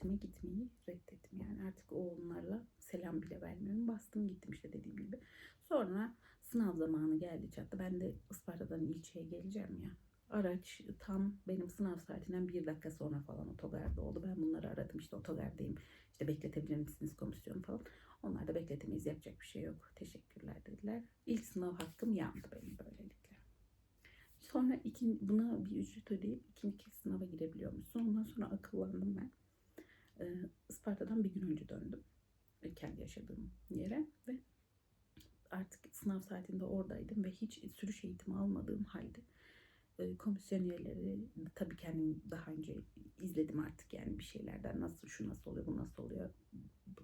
eğitime gitmeyi reddettim. Yani artık o onlarla selam bile vermiyorum. Bastım gittim işte dediğim gibi. Sonra sınav zamanı geldi çattı. Ben de Isparta'dan ilçeye geleceğim ya. Araç tam benim sınav saatinden bir dakika sonra falan otogarda oldu. Ben bunları aradım işte otogardayım. İşte bekletebilir misiniz komisyonu falan. Onlar da bekletemeyiz yapacak bir şey yok. Teşekkürler dediler. İlk sınav hakkım yandı benim böylelikle. Sonra ikinci, buna bir ücret ödeyip ikinci sınava girebiliyormuşsun. Ondan sonra akıllandım ben. Ee, Isparta'dan bir gün önce döndüm. e, Kendi yaşadığım yere ve artık sınav saatinde oradaydım ve hiç sürüş eğitimi almadığım halde e, komisyon üyeleri tabii kendim daha önce izledim artık yani bir şeylerden nasıl şu nasıl oluyor bu nasıl oluyor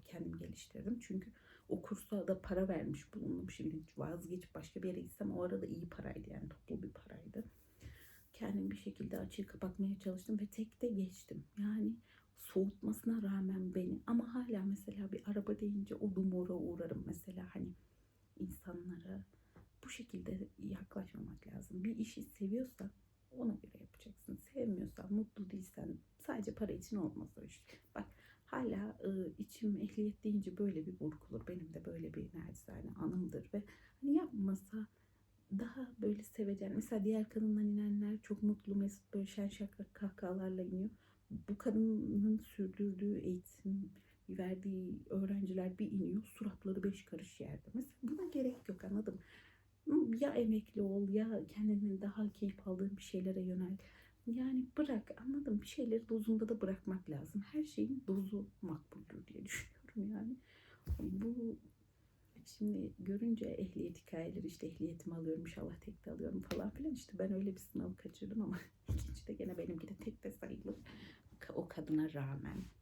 kendim geliştirdim. Çünkü o kursa da para vermiş bulundum. Şimdi vazgeçip başka bir yere gitsem o arada iyi paraydı yani toplu bir paraydı. Kendim bir şekilde açığı kapatmaya çalıştım ve tek de geçtim. Yani soğutmasına rağmen beni ama hala mesela bir araba deyince o dumura uğrarım mesela hani insanlara bu şekilde yaklaşmamak lazım. Bir işi seviyorsan ona göre yapacaksın. Sevmiyorsan, mutlu değilsen sadece para için olmaz o iş. Bak hala e, içim ehliyet deyince böyle bir burkulur. Benim de böyle bir naçizane anımdır ve hani yapmasa daha böyle sevecen. Mesela diğer kadından inenler çok mutlu, mesut, böyle şen şakrak kahkahalarla iniyor. Kadının sürdürdüğü eğitim, verdiği öğrenciler bir iniyor, suratları beş karış yerde. Mesela buna gerek yok anladın mı? ya emekli ol ya kendinin daha keyif aldığın bir şeylere yönel. Yani bırak anladım bir şeyleri dozunda da bırakmak lazım. Her şeyin dozu makbuldür diye düşünüyorum yani. Bu şimdi görünce ehliyet hikayeleri işte ehliyetimi alıyorum inşallah tek de alıyorum falan filan işte ben öyle bir sınav kaçırdım ama ikinci de gene benimki de tek